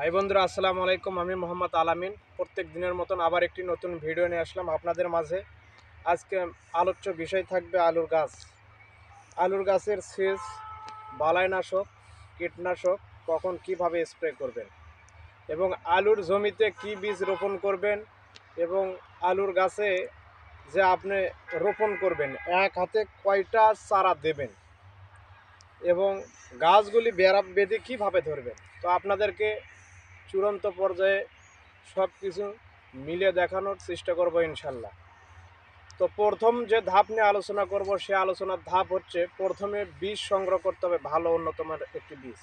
High বন্ধুরা, আসসালামু আলাইকুম। আমি মোহাম্মদ আলামিন। প্রত্যেক দিনের মতন আবার একটি নতুন ভিডিও নিয়ে আসলাম আপনাদের মাঝে। আজকে আলোচ্য বিষয় থাকবে আলুর গাছ। আলুর গাছের সেচ, বালাইনাশক, কীটনাশক কখন কীভাবে স্প্রে করবেন? এবং আলুর জমিতে কি বীজ রোপণ করবেন? এবং আলুর গাছে যে আপনি রোপণ করবেন, এক হাতে কয়টা চারা দেবেন? এবং গাছগুলি বেড়া বেঁধে কীভাবে ধরবেন? তো আপনাদেরকে চূড়ান্ত পর্যায়ে সব কিছু মিলে দেখানোর চেষ্টা করব ইনশাল্লাহ। তো প্রথম যে ধাপ নিয়ে আলোচনা করব, সে আলোচনার ধাপ হচ্ছে প্রথমে বীজ সংগ্রহ করতে হবে ভালো উন্নতমানের একটি বীজ।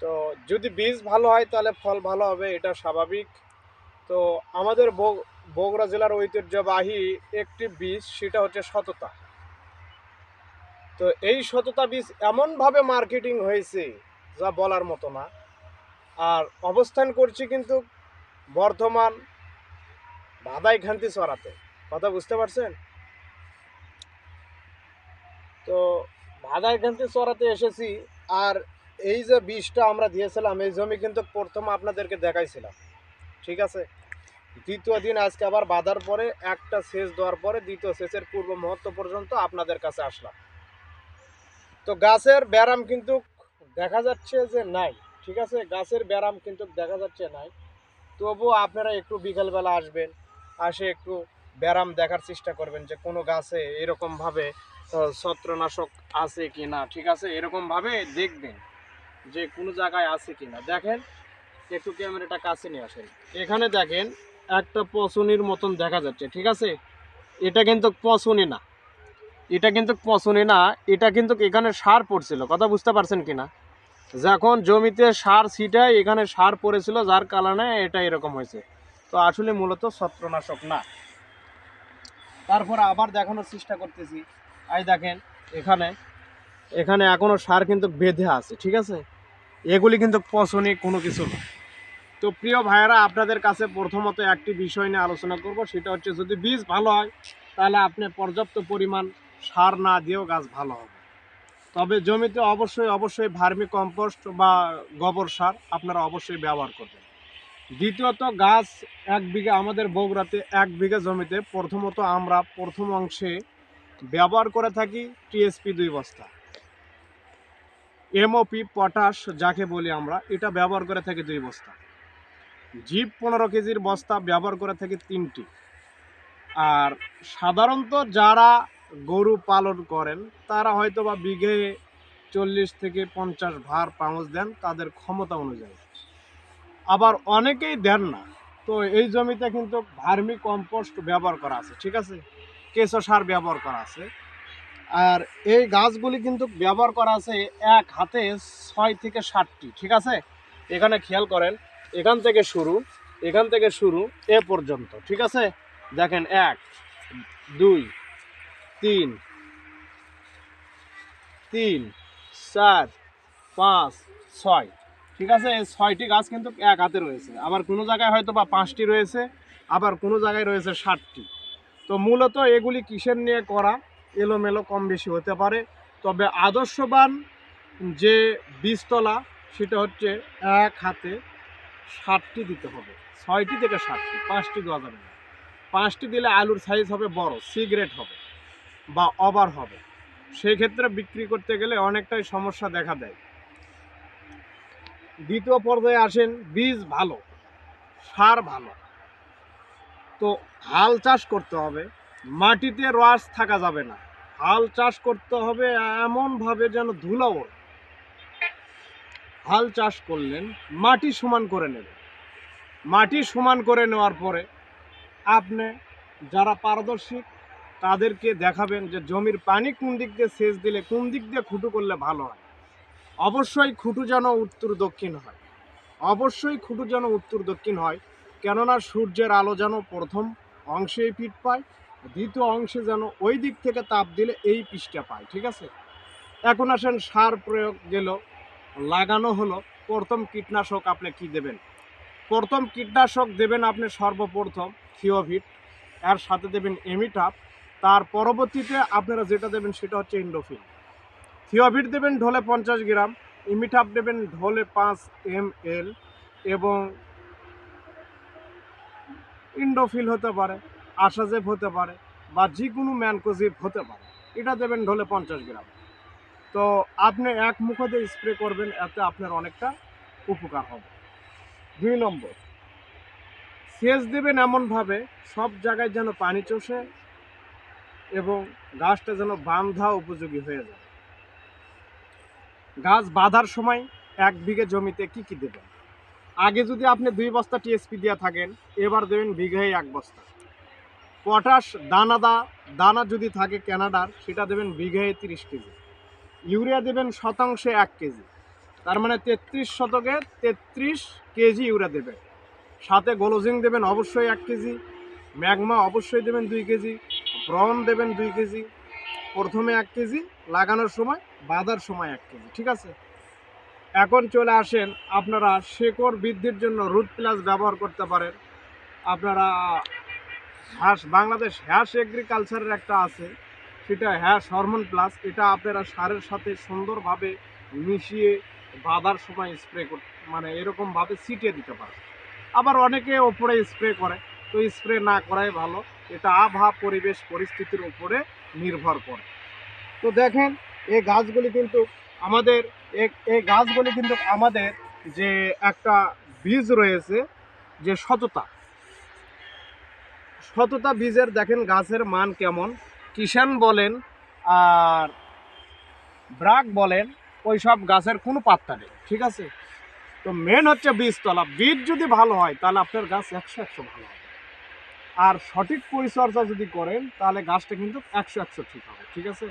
তো যদি বীজ ভালো হয় তাহলে ফল ভালো হবে, এটা স্বাভাবিক। তো আমাদের বগ- বগুড়া জেলার ঐতিহ্যবাহী একটি বীজ সেটা হচ্ছে সততা। তো এই সততা বীজ এমনভাবে মার্কেটিং হয়েছে যা বলার মতো না। আর অবস্থান করছি কিন্তু বর্ধমান ভাদাই খান্তি চড়াতে কথা বুঝতে পারছেন? তো বাদাই খান্তি চড়াতে এসেছি আর এই যে বীজটা আমরা দিয়েছিলাম, এই জমি কিন্তু প্রথম আপনাদেরকে দেখাইছিলাম। ঠিক আছে? দ্বিতীয় দিন আজকে আবার বাঁধার পরে একটা সেচ দেওয়ার পরে দ্বিতীয় সেচের পূর্ব মুহূর্ত পর্যন্ত আপনাদের কাছে আসলাম। তো গাছের ব্যারাম কিন্তু দেখা যাচ্ছে যে নাই। ঠিক আছে? গাছের ব্যারাম কিন্তু দেখা যাচ্ছে নাই। তবুও আপনারা একটু বিকালবেলা আসবেন, আসে একটু ব্যারাম দেখার চেষ্টা করবেন যে কোনো গাছে এরকমভাবে ছত্রনাশক আছে কি না ঠিক আছে? এরকমভাবে দেখবেন যে কোনো জায়গায় আছে কি না দেখেন, একটু ক্যামেরাটা কাছে নিয়ে আসেন। এখানে দেখেন, একটা পচনির মতন দেখা যাচ্ছে, ঠিক আছে? এটা কিন্তু পচনি না। এটা কিন্তু পচনি না, এটা কিন্তু এখানে সার পড়ছিল। কথা বুঝতে পারছেন কি না যখন জমিতে সার ছিটায়, এখানে সার পড়েছিল, যার কারণে এটা এরকম হয়েছে। তো আসলে মূলত ছত্রনাশক না। তারপর আবার দেখানোর চেষ্টা করতেছি। আই দেখেন, এখানে এখানে এখনও সার কিন্তু বেঁধে আছে, ঠিক আছে? এগুলি কিন্তু পচনি কোনো কিছু না। তো প্রিয় ভাইয়েরা, আপনাদের কাছে প্রথমত একটি বিষয় নিয়ে আলোচনা করব, সেটা হচ্ছে যদি বীজ ভালো হয়, তাহলে আপনি পর্যাপ্ত পরিমাণ সার না দিয়েও গাছ ভালো হবে। তবে জমিতে অবশ্যই অবশ্যই ভার্মি কম্পোস্ট বা গোবর সার আপনারা অবশ্যই ব্যবহার করবেন। দ্বিতীয়ত, গাছ এক বিঘা, আমাদের বগুড়াতে এক বিঘা জমিতে প্রথমত আমরা প্রথম অংশে ব্যবহার করে থাকি টিএসপি দুই বস্তা। এমওপি, পটাশ, যাকে বলি আমরা, এটা ব্যবহার করে থাকি দুই বস্তা। জিপ পনেরো কেজির বস্তা ব্যবহার করে থাকি তিনটি। আর সাধারণত যারা গরু পালন করেন, তারা হয়তো বা বিঘে চল্লিশ থেকে পঞ্চাশ ভার পাউচ দেন তাদের ক্ষমতা অনুযায়ী। আবার অনেকেই দেন না, তো এই জমিতে কিন্তু ভার্মি কম্পোস্ট ব্যবহার করা আছে, ঠিক আছে? কেঁচো সার ব্যবহার করা আছে। আর এই গাছগুলি কিন্তু ব্যবহার করা আছে এক হাতে ছয় থেকে ষাটটি ঠিক আছে? এখানে খেয়াল করেন, এখান থেকে শুরু, এখান থেকে শুরু, এ পর্যন্ত, ঠিক আছে? দেখেন, এক, দুই তিন তিন, চার, পাঁচ, ছয়। ঠিক আছে? এই ছয়টি গাছ কিন্তু এক হাতে রয়েছে। আবার কোনো জায়গায় হয়তো বা পাঁচটি রয়েছে, আবার কোনো জায়গায় রয়েছে ষাটটি। তো মূলত এগুলি কিসের নিয়ে করা? এলোমেলো কম বেশি হতে পারে। তবে আদর্শবান যে বীজতলা, সেটা হচ্ছে এক হাতে ষাটটি দিতে হবে। ছয়টি থেকে ষাটটি, পাঁচটি দেওয়া যাবে না। পাঁচটি দিলে আলুর সাইজ হবে বড় সিগ্রেট হবে। বা ওভার হবে। সেই ক্ষেত্রে বিক্রি করতে গেলে অনেকটাই সমস্যা দেখা দেয়। দ্বিতীয় পর্যায়ে আসেন, বীজ ভালো, সার ভালো। তো হাল চাষ করতে হবে, মাটিতে রস থাকা যাবে না। হাল চাষ করতে হবে এমনভাবে যেন ধুলো। হাল চাষ করলেন, মাটি সমান করে নেবেন। মাটি সমান করে নেওয়ার পরে আপনি যারা পারদর্শী তাদেরকে দেখাবেন যে জমির পানি কোন দিক দিয়ে সেচ দিলে, কোন দিক দিয়ে খুঁটু করলে ভালো হয়। অবশ্যই খুঁটু যেন উত্তর দক্ষিণ হয়। অবশ্যই খুঁটু যেন উত্তর দক্ষিণ হয়, কেননা সূর্যের আলো যেন প্রথম অংশেই ফিট পায়, দ্বিতীয় অংশে যেন ওই দিক থেকে তাপ দিলে এই পিসটা পায়, ঠিক আছে? এখন আসেন সার প্রয়োগ গেল, লাগানো হলো। প্রথম কীটনাশক আপনি কি দেবেন? প্রথম কীটনাশক দেবেন আপনি সর্বপ্রথম থিওভিট এর সাথে দেবেন এমিটাপ। তার পরবর্তীতে আপনারা যেটা দেবেন সেটা হচ্ছে ইন্ডোফিন থিওভিট দেবেন ঢোলে পঞ্চাশ গ্রাম ইমিটাপ দেবেন ঢোলে পাঁচ এম এল এবং ইন্ডোফিল হতে পারে আশাজেব হতে পারে বা যে কোনো ম্যানকোজিভ হতে পারে। এটা দেবেন ঢোলে পঞ্চাশ গ্রাম। তো আপনি এক মুখতে স্প্রে করবেন, এতে আপনার অনেকটা উপকার হবে। দুই নম্বর, সেচ দেবেন এমনভাবে সব জায়গায় যেন পানি চষে এবং গাছটা যেন বান্ধা উপযোগী হয়ে যায়। গাছ বাঁধার সময় এক বিঘে জমিতে কি কি দেবেন? আগে যদি আপনি দুই বস্তা টিএসপি দিয়ে থাকেন, এবার দেবেন বিঘায় এক বস্তা। পটাশ, দানাদা, দানা যদি থাকে ক্যানাডার, সেটা দেবেন বিঘায় তিরিশ কেজি। ইউরিয়া দেবেন শতাংশে এক কেজি। তার মানে তেত্রিশ শতকে তেত্রিশ কেজি ইউরিয়া দেবেন। সাথে গোলোজিং দেবেন অবশ্যই এক কেজি। ম্যাগমা অবশ্যই দেবেন দুই কেজি। ব্রন দেবেন দুই কেজি, প্রথমে এক কেজি, লাগানোর সময় বাঁধার সময় এক কেজি, ঠিক আছে? এখন চলে আসেন, আপনারা শেকড় বৃদ্ধির জন্য রুট প্লাস ব্যবহার করতে পারেন। আপনারা হ্যাশ বাংলাদেশ হ্যাশ এগ্রিকালচারের একটা আছে, সেটা হ্যাশ হরমোন প্লাস এটা আপনারা সারের সাথে সুন্দরভাবে মিশিয়ে বাঁধার সময় স্প্রে করতে মানে এরকমভাবে ছিটিয়ে দিতে পারে আবার অনেকে ওপরে স্প্রে করে, তো স্প্রে না করাই ভালো। এটা আবহাওয়া, পরিবেশ, পরিস্থিতির উপরে নির্ভর করে। তো দেখেন, এই গাছগুলি কিন্তু আমাদের, এই গাছগুলি কিন্তু আমাদের যে একটা বীজ রয়েছে, যে সততা। সততা বীজের দেখেন গাছের মান কেমন। কিষান বলেন আর ব্রাক বলেন, ওই সব গাছের কোনো পাত্তা নেই, ঠিক আছে? তো মেন হচ্ছে বীজতলা। বীজ যদি ভালো হয়, তাহলে আপনার গাছ একশো একশো ভালো হবে। আর সঠিক পরিচর্যা যদি করেন তাহলে গাছটা কিন্তু একশো একশো ঠিক হবে ঠিক আছে?